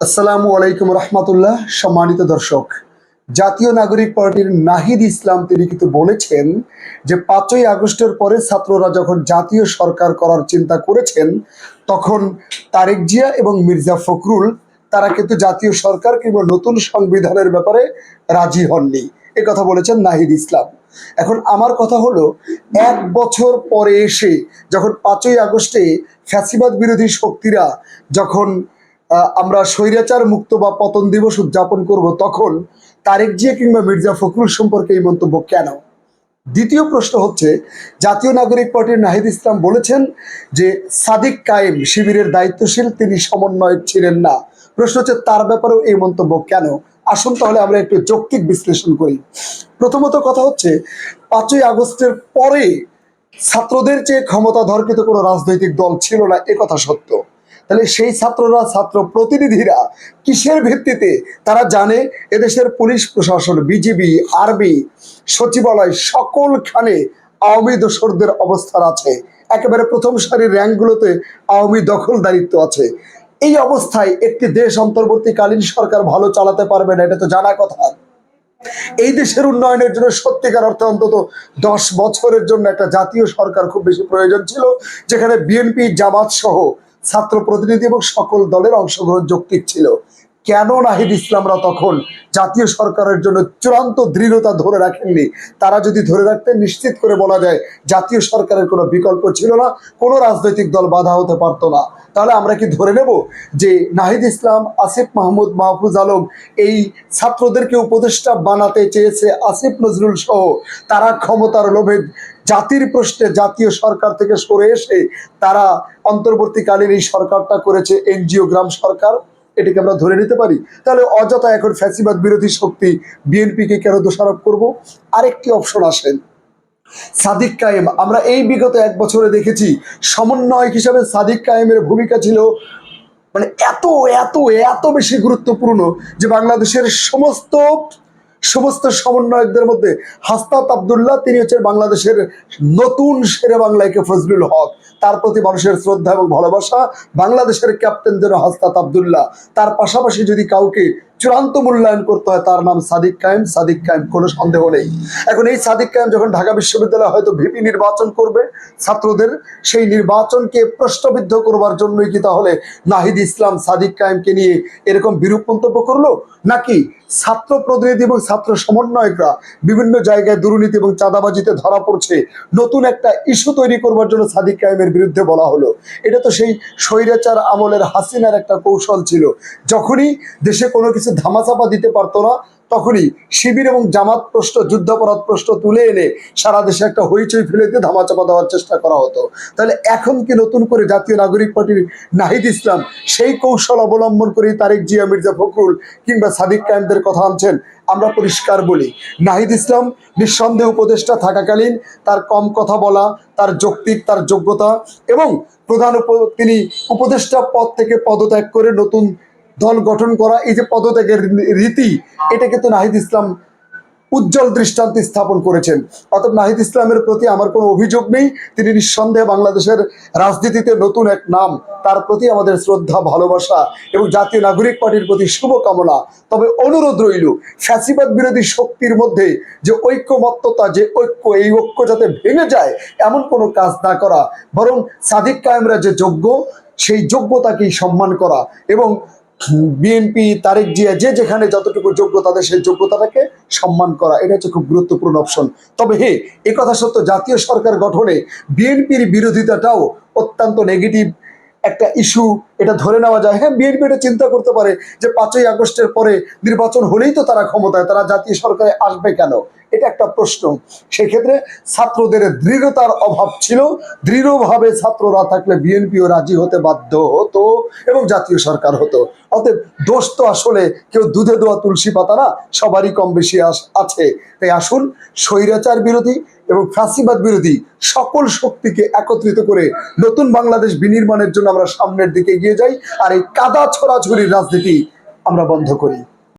আসসালামু আলাইকুম রহমতুল্লাহ, সম্মানিত দর্শক। জাতীয় নাগরিক পার্টির নাহিদ ইসলাম, তিনি কিন্তু বলেছেন যে, পাঁচই আগস্টের পরে ছাত্ররা যখন জাতীয় সরকার করার চিন্তা করেছেন, তখন তারেক জিয়া এবং মির্জা ফখরুল, তারা কিন্তু জাতীয় সরকার কিংবা নতুন সংবিধানের ব্যাপারে রাজি হননি। এ কথা বলেছেন নাহিদ ইসলাম। এখন আমার কথা হলো, এক বছর পরে এসে যখন পাঁচই আগস্টে ফ্যাসিবাদ বিরোধী শক্তিরা যখন আমরা স্বৈরাচার মুক্ত বা পতন দিবস উদযাপন করব তখন তারেক জিয়া কিংবা মির্জা ফখরুল সম্পর্কে এই মন্তব্য কেন? দ্বিতীয় প্রশ্ন হচ্ছে, জাতীয় নাগরিক পার্টির নাহিদ ইসলাম বলেছেন যে সাদিক কায়েম শিবিরের দায়িত্বশীল, তিনি সমন্বয়ক ছিলেন না। প্রশ্ন হচ্ছে, তার ব্যাপারেও এই মন্তব্য কেন? আসুন তাহলে আমরা একটু যৌক্তিক বিশ্লেষণ করি। প্রথমত কথা হচ্ছে, পাঁচই আগস্টের পরে ছাত্রদের চেয়ে ক্ষমতা কিন্তু কোনো রাজনৈতিক দল ছিল না, এ কথা সত্য। তাহলে সেই ছাত্ররা, ছাত্র প্রতিনিধিরা কিসের ভিত্তিতে? তারা জানে এদেশের পুলিশ প্রশাসন, বিজিবি, আরবি সচিবালয় সকলখানে আওয়ামী দোসরদের অবস্থান আছে। একেবারে প্রথম সারির র্যাঙ্কগুলোতে আওয়ামী দখলদারিত্ব আছে। এই অবস্থায় একটি দেশ অন্তর্বর্তীকালীন সরকার ভালো চালাতে পারবে না, এটা তো জানা কথা। এই দেশের উন্নয়নের জন্য সত্যিকার অর্থে অন্তত দশ বছরের জন্য একটা জাতীয় সরকার খুব বেশি প্রয়োজন ছিল, যেখানে বিএনপি, জামাত সহ ছাত্র প্রতিনিধি এবং সকল দলের অংশগ্রহণ যৌক্তিক ছিল। কেন নাহিদ ইসলামরা তখন জাতীয় সরকারের জন্য চূড়ান্ত দৃঢ়তা ধরে রাখেননি? তারা যদি ধরে রাখতেন, নিশ্চিত করে বলা যায় জাতীয় সরকারের কোনো বিকল্প ছিল না, কোনো রাজনৈতিক দল বাধা হতে পারতো না। তাহলে আমরা কি ধরে নেব যে নাহিদ ইসলাম, আসিফ মাহমুদ, মাহফুজ আলম এই ছাত্রদেরকে উপদেষ্টা বানাতে চেয়েছে আসিফ নজরুল সহ? তারা ক্ষমতার লোভে জাতির প্রশ্নে জাতীয় সরকার থেকে সরে এসে তারা অন্তর্বর্তীকালীন এই সরকারটা করেছে, এনজিও গ্রাম সরকার। এটাকে আমরা ধরে নিতে পারি। তাহলে অযথা এখন ফ্যাসিবাদ বিরোধী শক্তি বিএনপিকে কেন দোষারোপ করব? আরেকটি অপশন আসেন। সাদিক কায়েম। আমরা এই বিগত এক বছরে দেখেছি সমন্বয়ক হিসাবে সাদিক কায়েমের ভূমিকা ছিল মানে এত এত এত বেশি গুরুত্বপূর্ণ যে বাংলাদেশের সমস্ত সমস্ত সমন্বয়কদের মধ্যে হাস্তাত আবদুল্লাহ, তিনি হচ্ছেন বাংলাদেশের নতুন শেরে বাংলাকে ফজলুল হক। তার প্রতি মানুষের শ্রদ্ধা এবং ভালোবাসা, বাংলাদেশের ক্যাপ্টেন যেন হাস্তাত আবদুল্লাহ। তার পাশাপাশি যদি কাউকে চূড়ান্ত মূল্যায়ন করতে হয়, তার নাম সাদিক কায়েম। সাদিক কায়েম, কোনো সন্দেহ নেই। এখন এই সাদিক কায়েম যখন ঢাকা বিশ্ববিদ্যালয় হয়তো ভিপি নির্বাচন করবে, ছাত্রদের সেই নির্বাচনকে প্রশ্নবিদ্ধ করবার জন্যই কি তাহলে নাহিদ ইসলাম সাদিক কায়েমকে নিয়ে এরকম বিরূপ মন্তব্য করল? নাকি ছাত্র প্রতিনিধি এবং ছাত্র সমন্বয়করা বিভিন্ন জায়গায় দুর্নীতি এবং চাঁদাবাজিতে ধরা পড়ছে। নতুন একটা ইস্যু তৈরি করবার জন্য সাদিক কায়েমের বিরুদ্ধে বলা হলো। এটা তো সেই স্বৈরাচার আমলের হাসিনার একটা কৌশল ছিল। যখনই দেশে কোনো কিছু ধামাচাপা দিতে পারতো না তখনই শিবির এবং জামাত প্রশ্ন যুদ্ধাপরাধ প্রশ্ন তুলে এনে সারা দেশে একটা হইচই ফেলে দিয়ে ধামাচাপা দেওয়ার চেষ্টা করা হতো। তাহলে এখন কি নতুন করে জাতীয় নাগরিক পার্টির নাহিদ ইসলাম সেই কৌশল অবলম্বন করে তারেক জিয়া, মির্জা ফখরুল কিংবা সাদিক কায়েমদের কথা আনছেন, আমরা পরিষ্কার বলি। নাহিদ ইসলাম নিঃসন্দেহ উপদেষ্টা থাকাকালীন তার কম কথা বলা, তার যৌক্তিক, তার যোগ্যতা এবং প্রধান তিনি উপদেষ্টা পদ থেকে পদত্যাগ করে নতুন দল গঠন করা, এই যে পদত্যাগের রীতি, এটা কিন্তু নাহিদ ইসলাম উজ্জ্বল দৃষ্টান্ত স্থাপন করেছেন। অর্থাৎ নাহিদ ইসলামের প্রতি আমার কোনো অভিযোগ নেই, তিনি নিঃসন্দেহে বাংলাদেশের রাজনীতিতে নতুন এক নাম, তার প্রতি আমাদের শ্রদ্ধা, ভালোবাসা এবং জাতীয় নাগরিক পার্টির প্রতি শুভকামনা। তবে অনুরোধ রইল, ফ্যাসিবাদ বিরোধী শক্তির মধ্যে যে ঐক্যমত্যতা, যে ঐক্য, এই ঐক্য যাতে ভেঙে যায়, এমন কোনো কাজ না করা, বরং সাদিক কায়েমরা যে যোগ্য, সেই যোগ্যতাকেই সম্মান করা এবং বিএনপি তারেক জিয়া যে যেখানে যতটুকু যোগ্য তাদের সেই যোগ্যতাটাকে সম্মান করা, এটা হচ্ছে খুব গুরুত্বপূর্ণ অপশন তবে হে, এ কথা সত্য, জাতীয় সরকার গঠনে বিএনপির বিরোধিতাটাও অত্যন্ত নেগেটিভ একটা ইস্যু এটা ধরে নেওয়া যায়। হ্যাঁ বিএনপি এটা চিন্তা করতে পারে যে পাঁচই আগস্টের পরে নির্বাচন হলেই তো তারা ক্ষমতায়, তারা জাতীয় সরকারে আসবে কেন? এটা একটা প্রশ্ন। সেক্ষেত্রে ছাত্রদের দৃঢ়তার অভাব ছিল। দৃঢ়ভাবে ছাত্ররা থাকলে বিএনপিও রাজি হতে বাধ্য হতো এবং জাতীয় সরকার হতো। অতএব দোষ তো আসলে কেউ দুধে দেওয়া তুলসী পাতা না, সবারই কম বেশি আছে। তাই আসুন, স্বৈরাচার বিরোধী এবং ফাঁসিবাদ বিরোধী সকল শক্তিকে একত্রিত করে নতুন বাংলাদেশ বিনির্মাণের জন্য আমরা সামনের দিকে এগিয়ে যাই আর এই কাদা ছড়াছড়ির রাজনীতি আমরা বন্ধ করি।